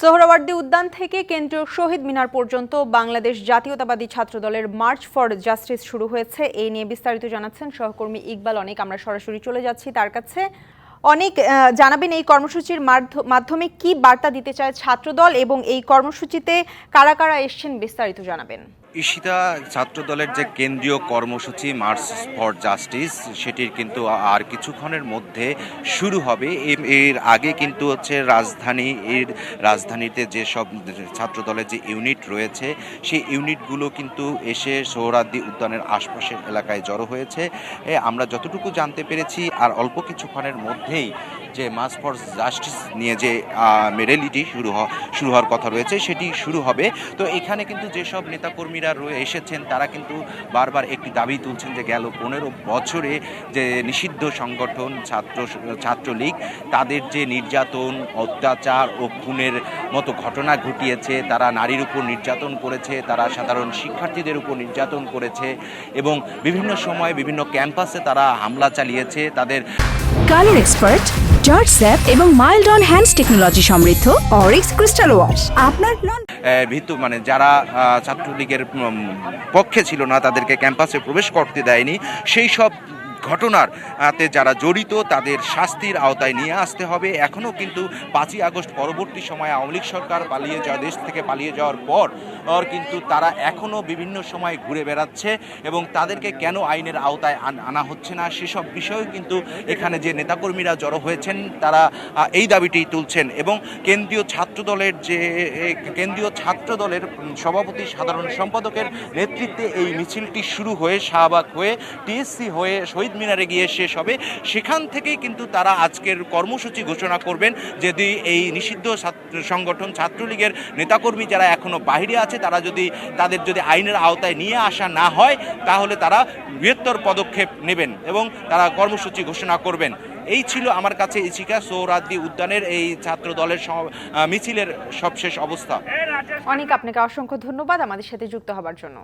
সোহরাওয়ার্দী উদ্যান থেকে কেন্দ্রীয় শহীদ মিনার পর্যন্ত বাংলাদেশ জাতীয়তাবাদী ছাত্রদলের মার্চ ফর জাস্টিস শুরু হয়েছে। এই নিয়ে বিস্তারিত জানাচ্ছেন সহকর্মী ইকবাল অনেক। আমরা সরাসরি চলে যাচ্ছি তার কাছে। অনেক জানাবেন এই কর্মসূচির মাধ্য- মাধ্যমে কি বার্তা দিতে চায় ছাত্রদল এবং এই কর্মসূচিতে কারা কারা এসছেন বিস্তারিত জানাবেন। ঈশিতা, ছাত্রদলের যে কেন্দ্রীয় কর্মসূচি মার্চ ফর জাস্টিস সেটির কিন্তু আর কিছুক্ষণের মধ্যে শুরু হবে। এর আগে কিন্তু হচ্ছে রাজধানী, এর রাজধানীতে যেসব ছাত্রদলের যে ইউনিট রয়েছে, সেই ইউনিটগুলো কিন্তু এসে সোহরাদ্দি উদ্যানের আশপাশের এলাকায় জড়ো হয়েছে। আমরা যতটুকু জানতে পেরেছি, আর অল্প কিছুক্ষণের মধ্যেই যে মার্চ ফর জাস্টিস নিয়ে যে মেডেলিটি শুরু শুরু হওয়ার কথা রয়েছে, সেটি শুরু হবে। তো এখানে কিন্তু যেসব নেতাকর্মীরা রয়ে এসেছেন, তারা কিন্তু বারবার একটি দাবি তুলছেন যে গেল পনেরো বছরে যে নিষিদ্ধ সংগঠন, ছাত্র, ছাত্রলীগ, তাদের যে নির্যাতন, অত্যাচার ও খুনের মতো ঘটনা ঘটিয়েছে, তারা নারীর উপর নির্যাতন করেছে, তারা সাধারণ শিক্ষার্থীদের উপর নির্যাতন করেছে এবং বিভিন্ন সময় বিভিন্ন ক্যাম্পাসে তারা হামলা চালিয়েছে, তাদের কালার এক্সপার্ট জর্জ স্যাপ এবং মাইল্ড অন হ্যান্ডস টেকনোলজি সমৃদ্ধ অরিক্স ক্রিস্টাল ওয়াশ আপনার নন মানে যারা ছাত্রলীগের পক্ষে ছিল না, তাদেরকে ক্যাম্পাসে প্রবেশ করতে দেয়নি। সেই সব ঘটনার আতে যারা জড়িত, তাদের শাস্তির আওতায় নিয়ে আসতে হবে। এখনও কিন্তু পাঁচই আগস্ট পরবর্তী সময়ে আওয়ামী লীগ সরকার পালিয়ে যাওয়া, দেশ থেকে পালিয়ে যাওয়ার পর আর কিন্তু তারা এখনও বিভিন্ন সময় ঘুরে বেড়াচ্ছে এবং তাদেরকে কেন আইনের আওতায় আনা হচ্ছে না সেসব বিষয়েও কিন্তু এখানে যে নেতাকর্মীরা জড়ো হয়েছেন তারা এই দাবিটি তুলছেন এবং কেন্দ্রীয় ছাত্রদলের যে কেন্দ্রীয় ছাত্রদলের উম, সভাপতি সাধারণ সম্পাদকের নেতৃত্বে এই মিছিলটি শুরু হয়ে শাহবাগ হয়ে টিএসসি হয়ে শহীদ মিনারে গিয়ে শেষ হবে। সেখান থেকেই কিন্তু তারা আজকের কর্মসূচি ঘোষণা করবেন। যদি এই নিষিদ্ধ ছাত্র সংগঠন ছাত্রলীগের নেতাকর্মী যারা এখনও বাইরে আছে তারা যদি তাদের যদি আইনের আওতায় নিয়ে আসা না হয়, তাহলে তারা বৃহত্তর পদক্ষেপ নেবেন এবং তারা কর্মসূচি ঘোষণা করবেন। এই ছিল আমার কাছে ইচিকা সৌরাদ্দি উদ্যানের এই ছাত্র দলের মিছিলের সবশেষ অবস্থা। অনেক, আপনাকে অসংখ্য ধন্যবাদ আমাদের সাথে যুক্ত হবার জন্য।